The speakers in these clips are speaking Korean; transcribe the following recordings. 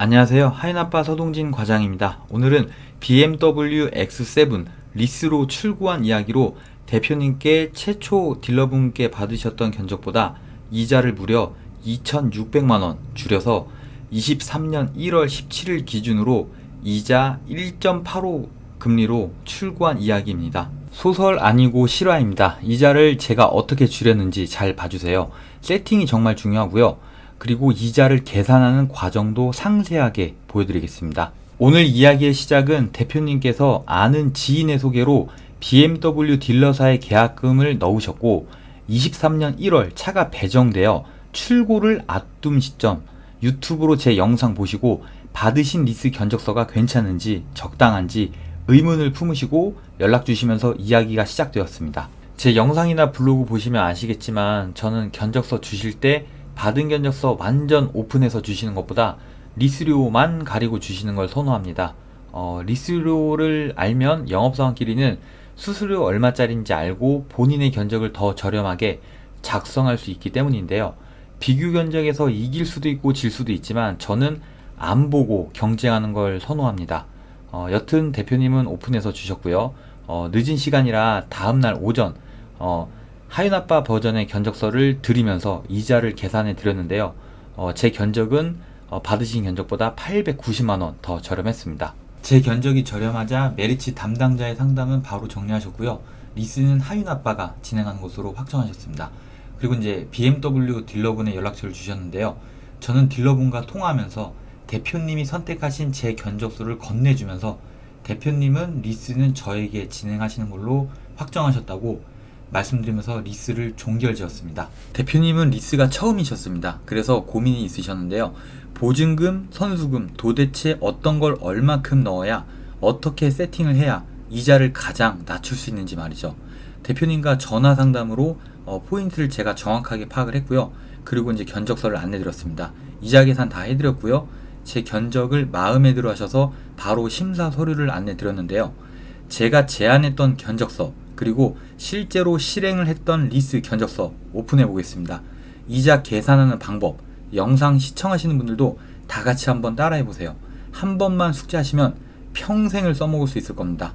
안녕하세요. 하인아빠 서동진 과장입니다. 오늘은 BMW X7 리스로 출고한 이야기로 대표님께 최초 딜러분께 받으셨던 견적보다 이자를 무려 2,600만원 줄여서 23년 1월 17일 기준으로 이자 1.85 금리로 출고한 이야기입니다. 소설 아니고 실화입니다. 이자를 제가 어떻게 줄였는지 잘 봐주세요. 세팅이 정말 중요하고요. 그리고 이자를 계산하는 과정도 상세하게 보여드리겠습니다. 오늘 이야기의 시작은 대표님께서 아는 지인의 소개로 BMW 딜러사의 계약금을 넣으셨고 23년 1월 차가 배정되어 출고를 앞둔 시점 유튜브로 제 영상 보시고 받으신 리스 견적서가 괜찮은지 적당한지 의문을 품으시고 연락 주시면서 이야기가 시작되었습니다. 제 영상이나 블로그 보시면 아시겠지만 저는 견적서 주실 때 받은 견적서 완전 오픈해서 주시는 것보다 리스료만 가리고 주시는 걸 선호합니다. 어, 리스료를 알면 영업사원끼리는 수수료 얼마짜리인지 알고 본인의 견적을 더 저렴하게 작성할 수 있기 때문인데요. 비교 견적에서 이길 수도 있고 질 수도 있지만 저는 안 보고 경쟁하는 걸 선호합니다. 어, 여튼 대표님은 오픈해서 주셨고요. 어, 늦은 시간이라 다음날 오전 어, 하윤 아빠 버전의 견적서를 드리면서 이자를 계산해 드렸는데요. 어, 제 견적은 어, 받으신 견적보다 890만 원 더 저렴했습니다. 제 견적이 저렴하자 메리츠 담당자의 상담은 바로 정리하셨고요. 리스는 하윤 아빠가 진행하는 것으로 확정하셨습니다. 그리고 이제 BMW 딜러분의 연락처를 주셨는데요. 저는 딜러분과 통화하면서 대표님이 선택하신 제 견적서를 건네주면서 대표님은 리스는 저에게 진행하시는 걸로 확정하셨다고 말씀드리면서 리스를 종결지었습니다. 대표님은 리스가 처음이셨습니다. 그래서 고민이 있으셨는데요. 보증금, 선수금 도대체 어떤 걸 얼마큼 넣어야 어떻게 세팅을 해야 이자를 가장 낮출 수 있는지 말이죠. 대표님과 전화 상담으로 어, 포인트를 제가 정확하게 파악을 했고요. 그리고 이제 견적서를 안내드렸습니다. 이자 계산 다 해드렸고요. 제 견적을 마음에 들어 하셔서 바로 심사 서류를 안내 드렸는데요. 제가 제안했던 견적서 그리고 실제로 실행을 했던 리스 견적서 오픈해 보겠습니다. 이자 계산하는 방법, 영상 시청하시는 분들도 다 같이 한번 따라해 보세요. 한 번만 숙지하시면 평생을 써먹을 수 있을 겁니다.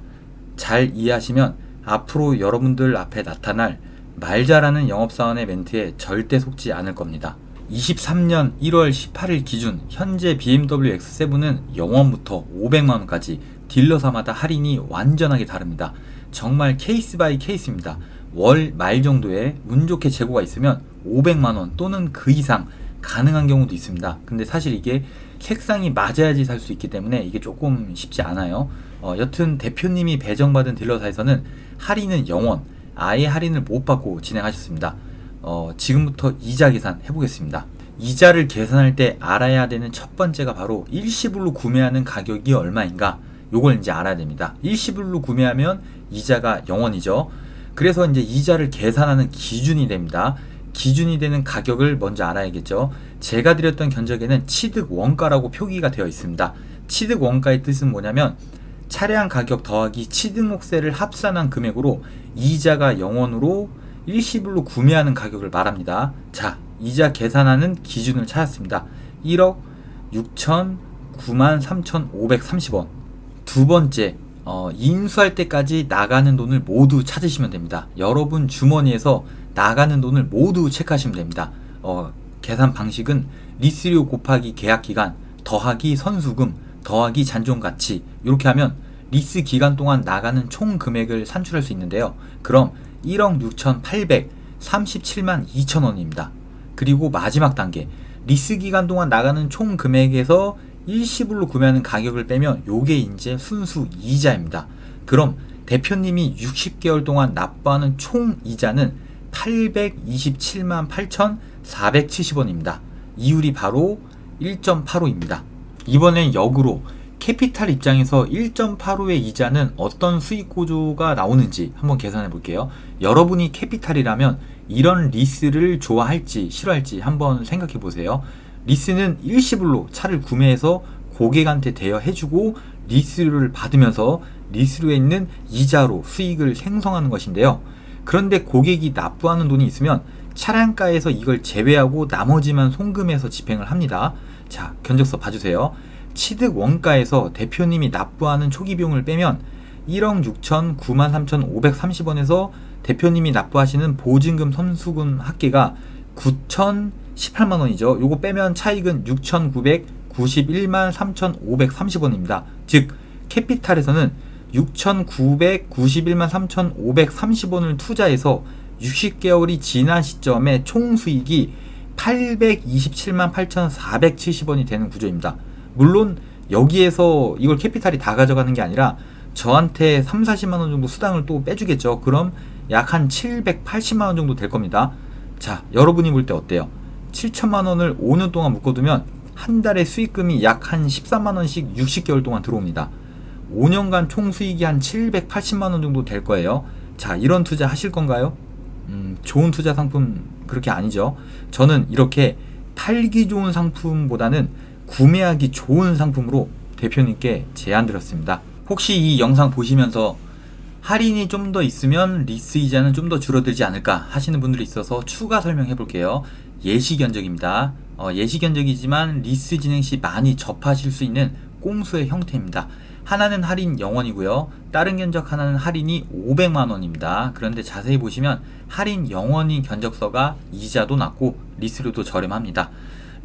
잘 이해하시면 앞으로 여러분들 앞에 나타날 말 잘하는 영업사원의 멘트에 절대 속지 않을 겁니다. 23년 1월 18일 기준 현재 BMW X7은 0원부터 500만원까지 딜러사마다 할인이 완전하게 다릅니다. 정말 케이스 바이 케이스입니다. 월 말 정도에 운 좋게 재고가 있으면 500만원 또는 그 이상 가능한 경우도 있습니다. 근데 사실 이게 색상이 맞아야지 살 수 있기 때문에 이게 조금 쉽지 않아요. 어, 여튼 대표님이 배정받은 딜러사에서는 할인은 0원, 아예 할인을 못 받고 진행하셨습니다. 어, 지금부터 이자 계산 해보겠습니다. 이자를 계산할 때 알아야 되는 첫 번째가 바로 일시불로 구매하는 가격이 얼마인가 요걸 이제 알아야 됩니다. 일시불로 구매하면 이자가 0원이죠. 그래서 이제 이자를 계산하는 기준이 됩니다. 기준이 되는 가격을 먼저 알아야겠죠. 제가 드렸던 견적에는 취득 원가라고 표기가 되어 있습니다. 취득 원가의 뜻은 뭐냐면 차량 가격 더하기 취득목세를 합산한 금액으로 이자가 0원으로 일시불로 구매하는 가격을 말합니다. 자, 이자 계산하는 기준을 찾았습니다. 1억 6천 9만 3,530원. 두 번째, 어, 인수할 때까지 나가는 돈을 모두 찾으시면 됩니다. 여러분 주머니에서 나가는 돈을 모두 체크하시면 됩니다. 어, 계산 방식은 리스료 곱하기 계약 기간 더하기 선수금 더하기 잔존 가치 이렇게 하면 리스 기간 동안 나가는 총 금액을 산출할 수 있는데요. 그럼 1억 6,837만 2천 원입니다. 그리고 마지막 단계 리스 기간 동안 나가는 총 금액에서 일시불로 구매하는 가격을 빼면 요게 이제 순수 이자입니다. 그럼 대표님이 60개월 동안 납부하는 총 이자는 827만 8,470원입니다. 이율이 바로 1.85입니다. 이번엔 역으로 캐피탈 입장에서 1.85의 이자는 어떤 수익 구조가 나오는지 한번 계산해 볼게요. 여러분이 캐피탈이라면 이런 리스를 좋아할지 싫어할지 한번 생각해 보세요. 리스는 일시불로 차를 구매해서 고객한테 대여해주고 리스를 받으면서 리스료에 있는 이자로 수익을 생성하는 것인데요. 그런데 고객이 납부하는 돈이 있으면 차량가에서 이걸 제외하고 나머지만 송금해서 집행을 합니다. 자, 견적서 봐주세요. 취득 원가에서 대표님이 납부하는 초기 비용을 빼면 1억 6천 9만 3,530원에서 대표님이 납부하시는 보증금 선수금 합계가 9,018만 원이죠. 요거 빼면 차익은 6,991만 3,530원입니다. 즉 캐피탈에서는 6,991만 3,530원을 투자해서 60개월이 지난 시점에 총 수익이 827만 8,470원이 되는 구조입니다. 물론 여기에서 이걸 캐피탈이 다 가져가는 게 아니라 저한테 3, 40만 원 정도 수당을 또 빼주겠죠. 그럼 약 한 780만 원 정도 될 겁니다. 자, 여러분이 볼 때 어때요? 7천만 원을 5년 동안 묶어두면 한 달에 수익금이 약 한 13만 원씩 60개월 동안 들어옵니다. 5년간 총 수익이 한 780만 원 정도 될 거예요. 자, 이런 투자 하실 건가요? 음, 좋은 투자 상품 그렇게 아니죠. 저는 이렇게 팔기 좋은 상품보다는 구매하기 좋은 상품으로 대표님께 제안 드렸습니다. 혹시 이 영상 보시면서 할인이 좀 더 있으면 리스 이자는 좀 더 줄어들지 않을까 하시는 분들이 있어서 추가 설명해 볼게요. 예시 견적입니다. 어, 예시 견적이지만 리스 진행 시 많이 접하실 수 있는 꽁수의 형태입니다. 하나는 할인 0원이고요. 다른 견적 하나는 할인이 500만 원입니다. 그런데 자세히 보시면 할인 0원인 견적서가 이자도 낮고 리스료도 저렴합니다.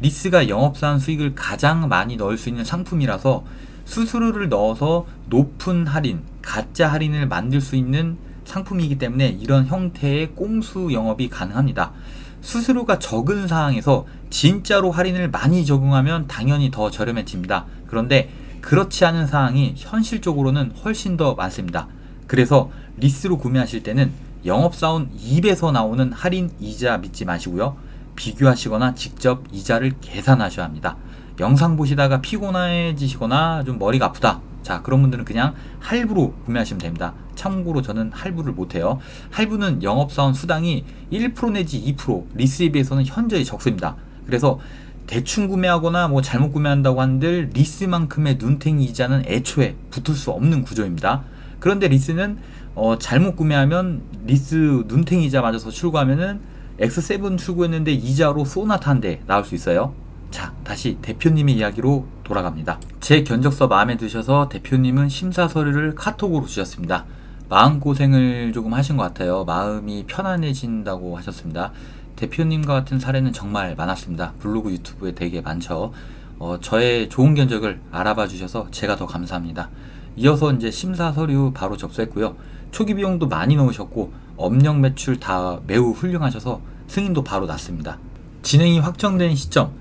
리스가 영업사원 수익을 가장 많이 넣을 수 있는 상품이라서 수수료를 넣어서 높은 할인, 가짜 할인을 만들 수 있는 상품이기 때문에 이런 형태의 꽁수 영업이 가능합니다. 수수료가 적은 상황에서 진짜로 할인을 많이 적용하면 당연히 더 저렴해집니다. 그런데 그렇지 않은 상황이 현실적으로는 훨씬 더 많습니다. 그래서 리스로 구매하실 때는 영업사원 입에서 나오는 할인 이자 믿지 마시고요. 비교하시거나 직접 이자를 계산하셔야 합니다. 영상 보시다가 피곤해지시거나 좀 머리가 아프다. 자, 그런 분들은 그냥 할부로 구매하시면 됩니다. 참고로 저는 할부를 못해요. 할부는 영업사원 수당이 1% 내지 2% 리스에 비해서는 현저히 적습니다. 그래서 대충 구매하거나 뭐 잘못 구매한다고 한들 리스만큼의 눈탱이 이자는 애초에 붙을 수 없는 구조입니다. 그런데 리스는 어, 잘못 구매하면 리스 눈탱이 이자 맞아서 출고하면은 X7 출고했는데 이자로 소나타 한 대 나올 수 있어요. 자, 다시 대표님의 이야기로 돌아갑니다. 제 견적서 마음에 드셔서 대표님은 심사 서류를 카톡으로 주셨습니다. 마음고생을 조금 하신 것 같아요. 마음이 편안해진다고 하셨습니다. 대표님과 같은 사례는 정말 많았습니다. 블로그 유튜브에 되게 많죠. 어, 저의 좋은 견적을 알아봐 주셔서 제가 더 감사합니다. 이어서 이제 심사 서류 바로 접수했고요. 초기 비용도 많이 넣으셨고 업력 매출 다 매우 훌륭하셔서 승인도 바로 났습니다. 진행이 확정된 시점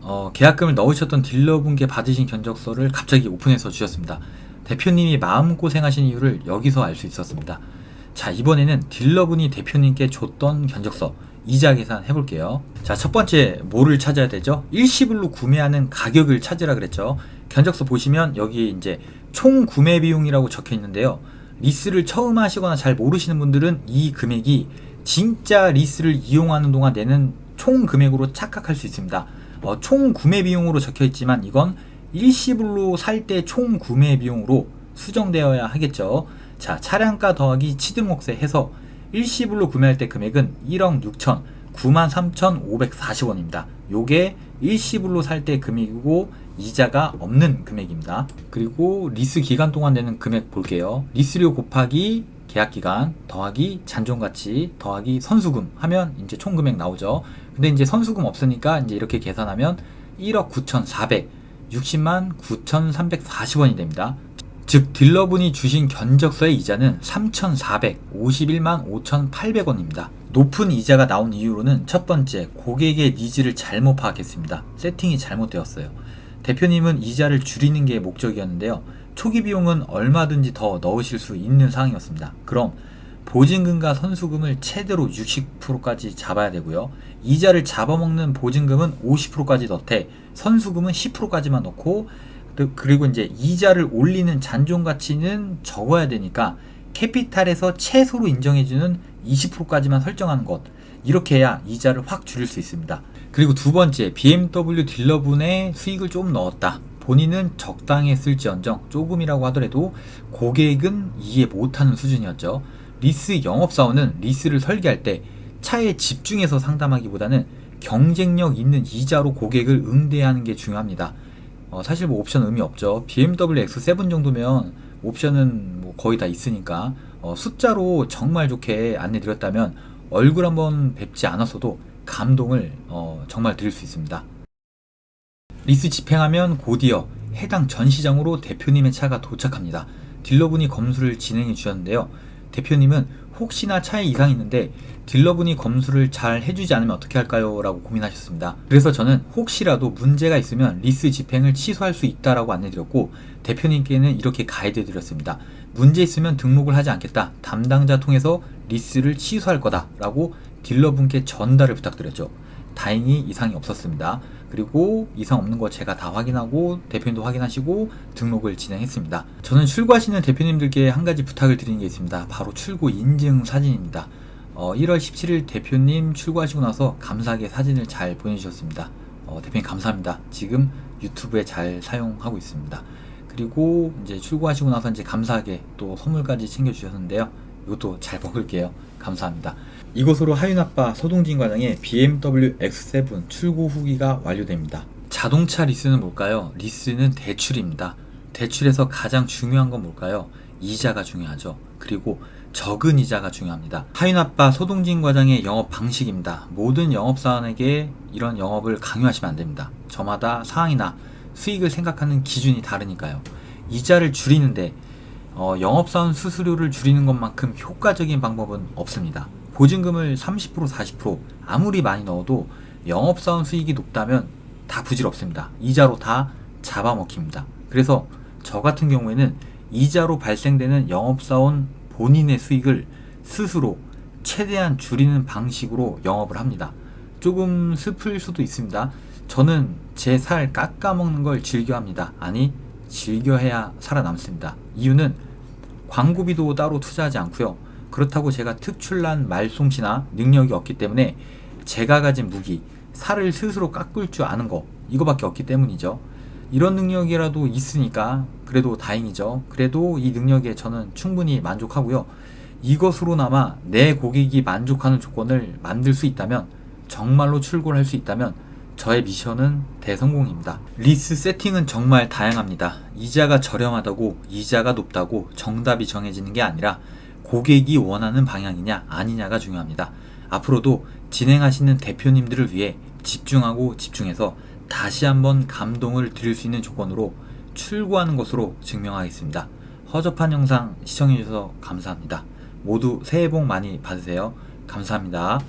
어, 계약금을 넣으셨던 딜러분께 받으신 견적서를 갑자기 오픈해서 주셨습니다. 대표님이 마음고생하신 이유를 여기서 알 수 있었습니다. 자, 이번에는 딜러분이 대표님께 줬던 견적서, 이자 계산 해볼게요. 자, 첫 번째, 뭐를 찾아야 되죠? 일시불로 구매하는 가격을 찾으라 그랬죠. 견적서 보시면 여기 이제 총 구매 비용이라고 적혀 있는데요. 리스를 처음 하시거나 잘 모르시는 분들은 이 금액이 진짜 리스를 이용하는 동안 내는 총 금액으로 착각할 수 있습니다. 어, 총 구매 비용으로 적혀 있지만 이건 일시불로 살 때 총 구매 비용으로 수정되어야 하겠죠. 자, 차량가 더하기 취등록세 해서 일시불로 구매할 때 금액은 1억 6천 93,540원입니다. 요게 일시불로 살 때 금액이고 이자가 없는 금액입니다. 그리고 리스 기간 동안 내는 금액 볼게요. 리스료 곱하기 계약 기간 더하기 잔존 가치 더하기 선수금 하면 이제 총 금액 나오죠. 근데 이제 선수금 없으니까 이제 이렇게 계산하면 1억 9,400 60만 9,340원이 됩니다. 즉 딜러분이 주신 견적서의 이자는 3,451만 5,800원입니다. 높은 이자가 나온 이유로는 첫 번째 고객의 니즈를 잘못 파악했습니다. 세팅이 잘못되었어요. 대표님은 이자를 줄이는 게 목적이었는데요. 초기 비용은 얼마든지 더 넣으실 수 있는 상황이었습니다. 그럼 보증금과 선수금을 최대로 60%까지 잡아야 되고요. 이자를 잡아먹는 보증금은 50%까지 넣되 선수금은 10%까지만 넣고 그리고 이제 이자를 올리는 잔존 가치는 적어야 되니까 캐피탈에서 최소로 인정해주는 20%까지만 설정하는 것 이렇게 해야 이자를 확 줄일 수 있습니다. 그리고 두 번째 BMW 딜러분의 수익을 좀 넣었다. 본인은 적당히 쓸지언정 조금이라고 하더라도 고객은 이해 못하는 수준이었죠. 리스 영업사원은 리스를 설계할 때 차에 집중해서 상담하기보다는 경쟁력 있는 이자로 고객을 응대하는 게 중요합니다. 어, 사실 뭐 옵션 의미 없죠. BMW X7 정도면 옵션은 뭐 거의 다 있으니까 어, 숫자로 정말 좋게 안내 드렸다면 얼굴 한번 뵙지 않았어도 감동을 어, 정말 드릴 수 있습니다. 리스 집행하면 곧이어 해당 전시장으로 대표님의 차가 도착합니다. 딜러분이 검수를 진행해 주셨는데요. 대표님은 혹시나 차에 이상이 있는데 딜러분이 검수를 잘 해주지 않으면 어떻게 할까요? 라고 고민하셨습니다. 그래서 저는 혹시라도 문제가 있으면 리스 집행을 취소할 수 있다라고 안내드렸고 대표님께는 이렇게 가이드 드렸습니다. 문제 있으면 등록을 하지 않겠다. 담당자 통해서 리스를 취소할 거다 라고 딜러분께 전달을 부탁드렸죠. 다행히 이상이 없었습니다. 그리고 이상 없는 거 제가 다 확인하고 대표님도 확인하시고 등록을 진행했습니다. 저는 출고하시는 대표님들께 한 가지 부탁을 드리는 게 있습니다. 바로 출고 인증 사진입니다. 어, 1월 17일 대표님 출고하시고 나서 감사하게 사진을 잘 보내주셨습니다. 어, 대표님 감사합니다. 지금 유튜브에 잘 사용하고 있습니다. 그리고 이제 출고하시고 나서 이제 감사하게 또 선물까지 챙겨주셨는데요. 이것도 잘 먹을게요. 감사합니다. 이곳으로 하윤아빠 서동진 과장의 BMW X7 출고 후기가 완료됩니다. 자동차 리스는 뭘까요? 리스는 대출입니다. 대출에서 가장 중요한 건 뭘까요? 이자가 중요하죠. 그리고 적은 이자가 중요합니다. 하윤아빠 서동진 과장의 영업 방식입니다. 모든 영업사원에게 이런 영업을 강요하시면 안 됩니다. 저마다 상황이나 수익을 생각하는 기준이 다르니까요. 이자를 줄이는데 어, 영업사원 수수료를 줄이는 것만큼 효과적인 방법은 없습니다. 보증금을 30% 40% 아무리 많이 넣어도 영업사원 수익이 높다면 다 부질없습니다. 이자로 다 잡아먹힙니다. 그래서 저 같은 경우에는 이자로 발생되는 영업사원 본인의 수익을 스스로 최대한 줄이는 방식으로 영업을 합니다. 조금 슬플 수도 있습니다. 저는 제 살 깎아먹는 걸 즐겨합니다. 아니, 즐겨해야 살아남습니다. 이유는 광고비도 따로 투자하지 않고요. 그렇다고 제가 특출난 말솜씨나 능력이 없기 때문에 제가 가진 무기, 살을 스스로 깎을 줄 아는 거, 이거밖에 없기 때문이죠. 이런 능력이라도 있으니까 그래도 다행이죠. 그래도 이 능력에 저는 충분히 만족하고요. 이것으로나마 내 고객이 만족하는 조건을 만들 수 있다면 정말로 출고를 할 수 있다면 저의 미션은 대성공입니다. 리스 세팅은 정말 다양합니다. 이자가 저렴하다고 이자가 높다고 정답이 정해지는 게 아니라 고객이 원하는 방향이냐 아니냐가 중요합니다. 앞으로도 진행하시는 대표님들을 위해 집중하고 집중해서 다시 한번 감동을 드릴 수 있는 조건으로 출고하는 것으로 증명하겠습니다. 허접한 영상 시청해주셔서 감사합니다. 모두 새해 복 많이 받으세요. 감사합니다.